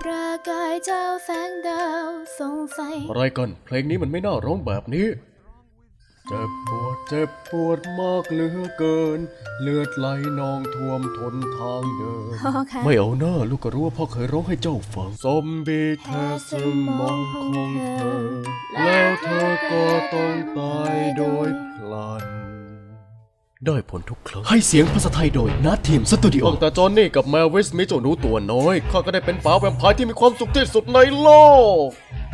ประกายเจ้าแสงดาวส่องไฟอะไรกันเพลงนี้มันไม่น่าร้องแบบนี้ เจ็บปวดเจ็บปวดมากเหลือเกิน เลือดไหลนองท่วมทนทางเดิน พ่อคะไม่เอาหน้าลูกก็รู้ว่าพ่อเคยร้องให้เจ้าฟังซอมบี้แค่สมองของเธอ แล้วเธอก็ต้องตายโดยพลัน ได้ผลทุกครั้งให้เสียงภาษาไทยโดยนัดทีมสตูดิโอตั้งแต่จอห์นนี่กับแมววิสมีเจ้าหนูตัวน้อยข้าก็ได้เป็นป๋าแวมไพร์ที่มีความสุขที่สุดในโลก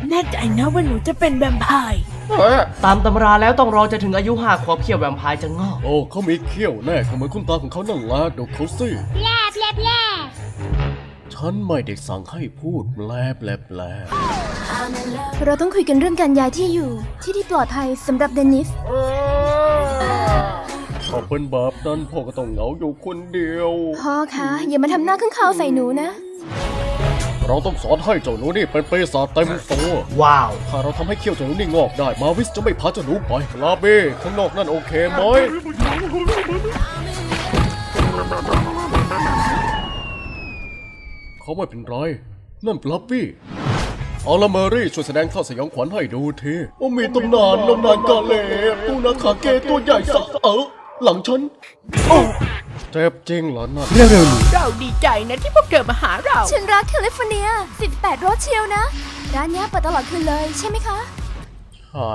แน่ใจนะว่าหนูจะเป็นแวมไพร์ตามตำราแล้วต้องรอจะถึงอายุห้าขวบเขี้ยวแวมไพร์จะงอกโอ้เขามีเขี้ยวแน่ก็เหมือนคุณตาของเขานั่นแหละดูเขาสิฉันไม่ได้สั่งให้พูดแปลแปลแปลเราต้องคุยกันเรื่องการย้ายที่อยู่ที่ที่ปลอดภัยสำหรับเดนิส พอเป็นแบบนั้นพ่อก็ต้องเหงาอยู่คนเดียว พ่อคะอย่ามาทำหน้าข้างคาวใส่หนูนะ เราต้องสอนให้เจ้าหนูนี่เป็นปีศาจเต็มตัวว้าว ถ้าเราทำให้เขี้ยวเจ้าหนูนี่งอกได้ มาวิสจะไม่พาเจ้าหนูไปลาเบ้ข้างนอกนั่นโอเคไหมเขาไม่เป็นไร นั่นปลับบี้เอาละเมอรี่ช่วยแสดงท่าสยองขวัญให้ดูทีว่ามีตำนานตำนานกาเลปูนาคาเกตัวใหญ่สักเออ หลังฉันโอ้เจ็บจริงเหรอนะเร็วๆนี้เราดีใจนะที่พวกเธอมาหาเรา ฉันรักแคลิฟอร์เนีย 18 โรสเชียวนะ ร้านเนี้ยเปิดตลอดคืนเลยใช่ไหมคะ ใช่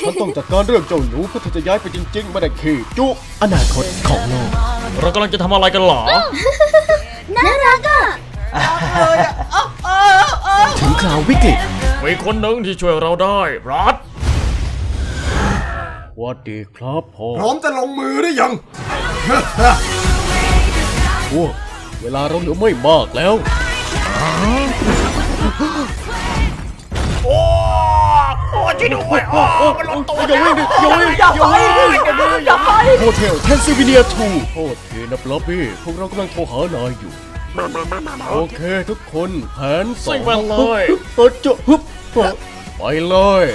ฉันต้องจัดการเรื่องเจ้าหนูเพื่อที่จะย้ายไปจริงๆไม่ได้ขี่จุอนาคตของโลก เรากำลังจะทำอะไรกันหรอ น่ารักอะถึงคราววิกฤตมีคนหนึ่งที่ช่วยเราได้รัด วัสดีครับพ่อพร้อมจะลงมือหรือยังพวกเวลาเราเหลือไม่มากแล้ว โอ้โอ้ช่วยด้วยโอ้โอ้มันลงตัวอย่าวิ่งดิอย่าวิ่งอย่าวิ่งอย่าวิ่งโฮเทลเทนซิวิเนียทูโทษทีนะบล็อบบี้พวกเรากำลังโทรหานายอยู่ โอเคทุกคนแผนสองมาเลยเปิดจะฮึบไปเลย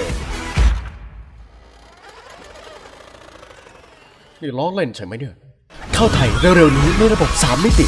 นี่ล้อเล่นใช่ไหมเนี่ย เข้าไทยเร็วๆนี้ในระบบ 3 มิติ